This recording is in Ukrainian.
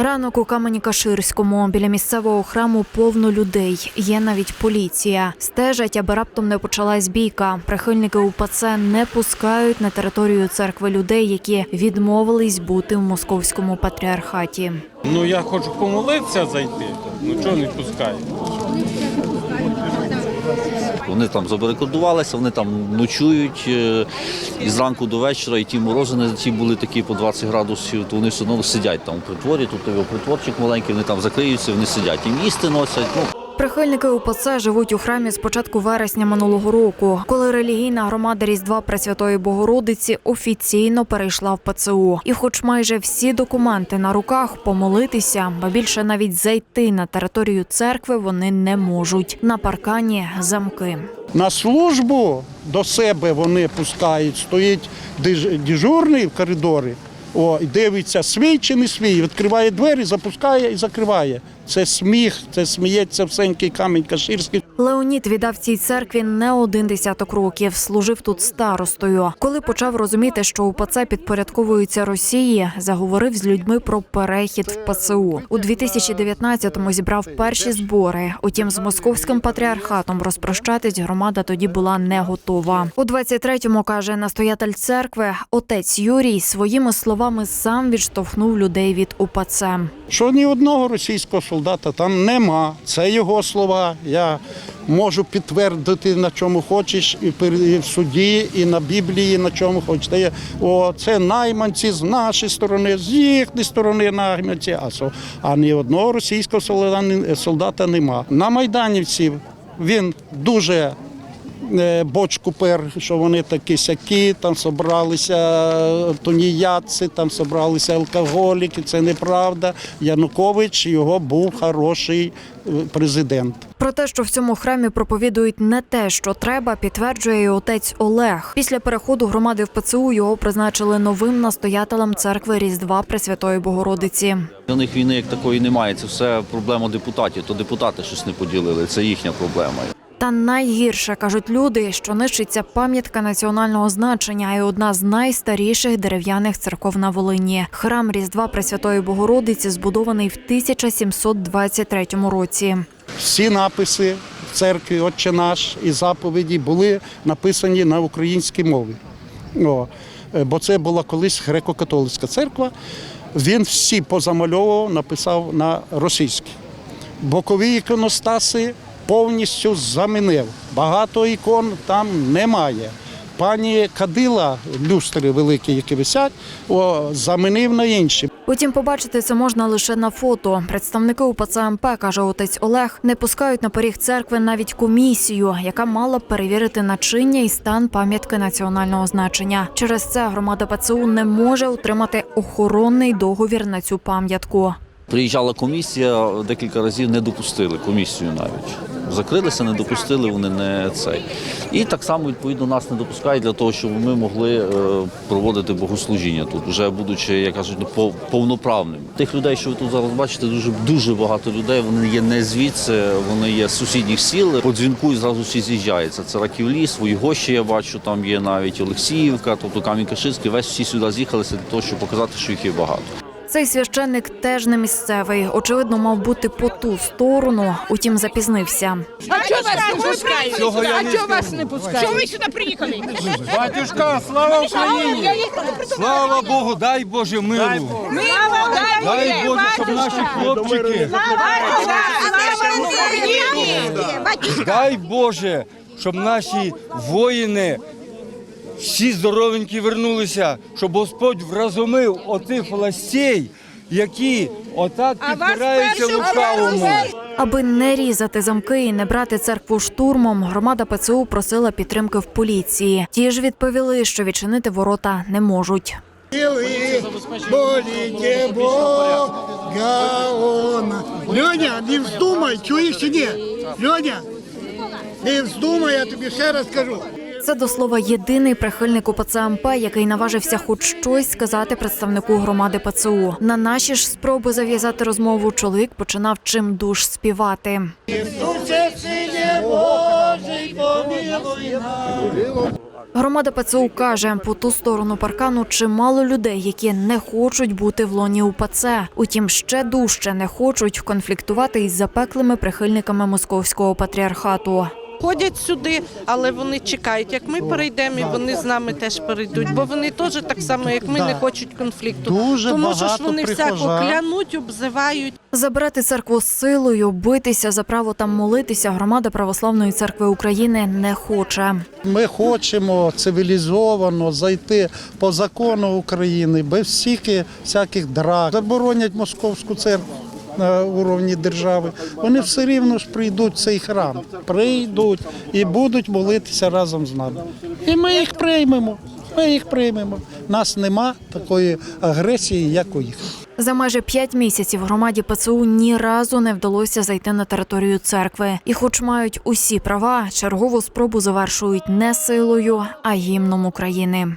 Ранок у Камені-Каширському біля місцевого храму повно людей. Є навіть поліція. Стежать, аби раптом не почалась бійка. Прихильники УПЦ не пускають на територію церкви людей, які відмовились бути в московському патріархаті. Ну я хочу помолитися зайти. Ну чого не пускають? Вони там забарикадувалися, вони там ночують е, і зранку до вечора, і ті морози не ті були такі по 20 градусів, то вони все одно сидять там у притворі, тут його притворчик маленький, вони там закриються, вони сидять. Їм їсти носять. Ну, Прихильники УПЦ живуть у храмі з початку вересня минулого року, коли релігійна громада Різдва Пресвятої Богородиці офіційно перейшла в ПЦУ. І, хоч майже всі документи на руках, помолитися, ба більше навіть зайти на територію церкви вони не можуть. На паркані замки. На службу до себе вони пускають, стоїть дежурний в коридорі, о, і дивиться, свій чи не свій, відкриває двері, запускає і закриває. Це сміх, це сміється всенький камінь Каширський. Леонід віддав цій церкві не один десяток років. Служив тут старостою. Коли почав розуміти, що УПЦ підпорядковується Росії, заговорив з людьми про перехід в ПЦУ. У 2019-му зібрав перші збори. Утім, з московським патріархатом розпрощатись громада тоді була не готова. У 23-му, каже настоятель церкви, отець Юрій своїми словами сам відштовхнув людей від УПЦ. Що ні одного російського солдата там нема. Це його слова. Я можу підтвердити на чому хочеш, і в суді, і на Біблії, на чому хочеш. О, це найманці з нашої сторони, з їхньої сторони найманці, а, ні одного російського солдата, нема. На Майданівців він дуже бочку пер, що вони такі сякі, там собралися е, тунеядці, там собралися алкоголіки. Це неправда. Янукович його був хороший е, президент. Про те, що в цьому храмі проповідують не те, що треба, підтверджує і отець Олег. Після переходу громади в ПЦУ його призначили новим настоятелем церкви Різдва Пресвятої Богородиці. у них війни як такої немає. Це все проблема депутатів. То депутати щось не поділили. Це їхня проблема. Та найгірше кажуть люди, що нищиться пам'ятка національного значення і одна з найстаріших дерев'яних церков на Волині. Храм Різдва Пресвятої Богородиці збудований в 1723 році. Всі написи в церкві Отче наш і заповіді були написані на українській мові. О, е, бо це була колись греко-католицька церква. Він всі позамальовував, написав на російській. Бокові іконостаси повністю замінив. Багато ікон там немає. Пані Кадила, люстри великі, які висять, о, замінив на інші. Утім, побачити це можна лише на фото. Представники УПЦ МП, каже отець Олег, не пускають на поріг церкви навіть комісію, яка мала б перевірити начиння і стан пам'ятки національного значення. Через це громада ПЦУ не може отримати охоронний договір на цю пам'ятку. Приїжджала комісія, декілька разів не допустили комісію навіть. Закрилися, не допустили, вони не цей. І так само, відповідно, нас не допускають для того, щоб ми могли е, проводити богослужіння тут, вже будучи, як кажуть, пов- повноправними. Тих людей, що ви тут зараз бачите, дуже дуже багато людей. Вони є не звідси, вони є з сусідніх сіл. По дзвінку і зразу всі з'їжджаються. Це Раківліс, свої гощі я бачу, там є навіть Олексіївка, тобто Камінь-Каширський. Весь всі сюди з'їхалися для того, щоб показати, що їх є багато. Цей священник теж не місцевий. Очевидно, мав бути по ту сторону, утім запізнився. А чого вас не пускають? А чого вас не пускають? Чого ви сюди приїхали? Батюшка, слава Україні! Слава Богу, дай Боже миру! Ми вам Дай Боже, щоб наші хлопчики, дай Боже, щоб наші воїни всі здоровенькі вернулися, щоб Господь вразумив отих властей, які отак підпираються лукавому. Аби не різати замки і не брати церкву штурмом, громада ПЦУ просила підтримки в поліції. Ті ж відповіли, що відчинити ворота не можуть. Болите Бога он. Льоня, не вздумай, чуєш чи ні? Льоня, не вздумай, я тобі ще раз кажу. Це до слова єдиний прихильник УПЦ МП, який наважився хоч щось сказати представнику громади ПЦУ. На наші ж спроби зав'язати розмову чоловік починав чим душ співати. Громада ПЦУ каже, по ту сторону паркану чимало людей, які не хочуть бути в лоні УПЦ. Утім, ще дужче не хочуть конфліктувати із запеклими прихильниками московського патріархату. Ходять сюди, але вони чекають, як ми перейдемо, і вони з нами теж перейдуть. Бо вони теж так само, як ми, не хочуть конфлікту. Дуже Тому що ж вони всяко клянуть, обзивають. Забрати церкву силою, битися за право там молитися. Громада православної церкви України не хоче. Ми хочемо цивілізовано зайти по закону України без всіх всяких драк. Заборонять московську церкву на уровні держави. Вони все рівно ж прийдуть в цей храм. Прийдуть і будуть молитися разом з нами. І ми їх приймемо. Ми їх приймемо. Нас нема такої агресії, як у їх. За майже п'ять місяців громаді ПЦУ ні разу не вдалося зайти на територію церкви. І, хоч мають усі права, чергову спробу завершують не силою, а гімном України.